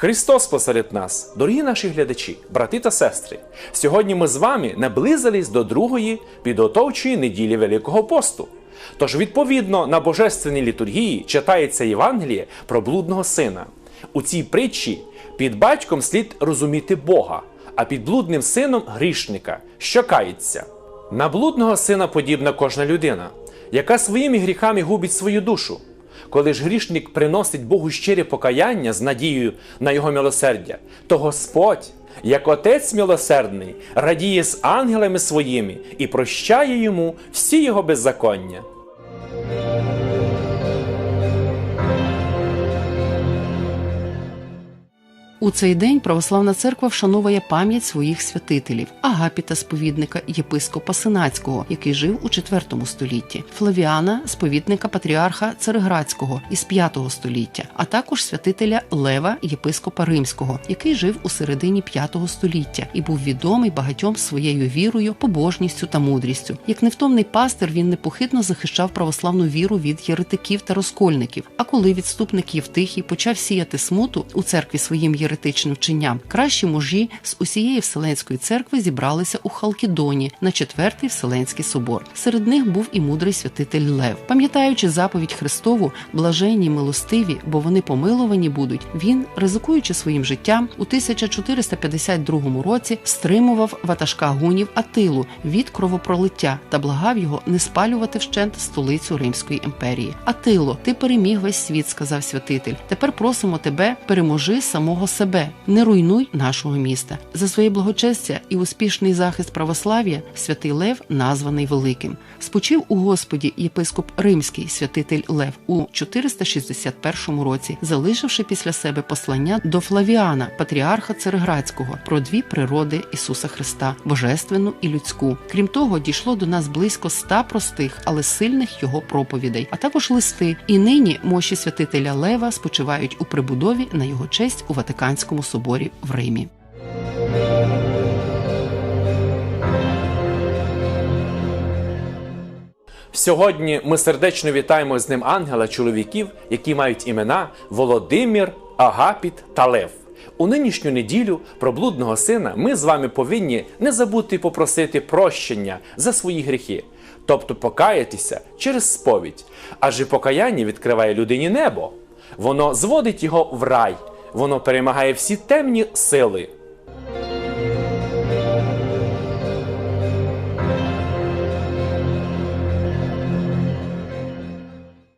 Христос посеред нас, дорогі наші глядачі, брати та сестри. Сьогодні ми з вами наблизились до другої підготовчої неділі Великого посту. Тож, відповідно, на божественній літургії читається Євангеліє про блудного сина. У цій притчі під батьком слід розуміти Бога, а під блудним сином грішника, що кається. На блудного сина подібна кожна людина, яка своїми гріхами губить свою душу. Коли ж грішник приносить Богу щире покаяння з надією на його милосердя, то Господь, як Отець милосердний, радіє з ангелами своїми і прощає йому всі його беззаконня. У цей день православна церква вшановує пам'ять своїх святителів Агапіта, сповідника єпископа Синацького, який жив у IV столітті, Флавіана, сповідника патріарха Цареградського із V століття, а також святителя Лева, єпископа Римського, який жив у середині V століття і був відомий багатьом своєю вірою, побожністю та мудрістю. Як невтомний пастир, він непохитно захищав православну віру від єретиків та розкольників. А коли відступник Євтихій почав сіяти смуту у церкві своїм єретичним вченням, кращі мужі з усієї Вселенської церкви зібралися у Халкідоні на четвертий Вселенський собор. Серед них був і мудрий святитель Лев. Пам'ятаючи заповідь Христову, блаженні милостиві, бо вони помилувані будуть. Він, ризикуючи своїм життям, у 1452 році стримував ватажка гунів Атилу від кровопролиття та благав його не спалювати вщент столицю Римської імперії. Атило, ти переміг весь світ, сказав святитель. Тепер просимо тебе, переможи самого себе, не руйнуй нашого міста. За своє благочестя і успішний захист православ'я святий Лев названий великим. Спочив у Господі єпископ Римський святитель Лев у 461 році, залишивши після себе послання до Флавіана, патріарха Цареградського, про дві природи Ісуса Христа божественну і людську. Крім того, дійшло до нас близько ста простих, але сильних його проповідей, а також листи. І нині мощі святителя Лева спочивають у прибудові на його честь у Ватиканському соборі в Римі. Сьогодні ми сердечно вітаємо з ним ангела чоловіків, які мають імена Володимир, Агапіт та Лев. У нинішню неділю про блудного сина ми з вами повинні не забути попросити прощення за свої гріхи, тобто покаятися через сповідь. Адже покаяння відкриває людині небо. Воно зводить його в рай, воно перемагає всі темні сили.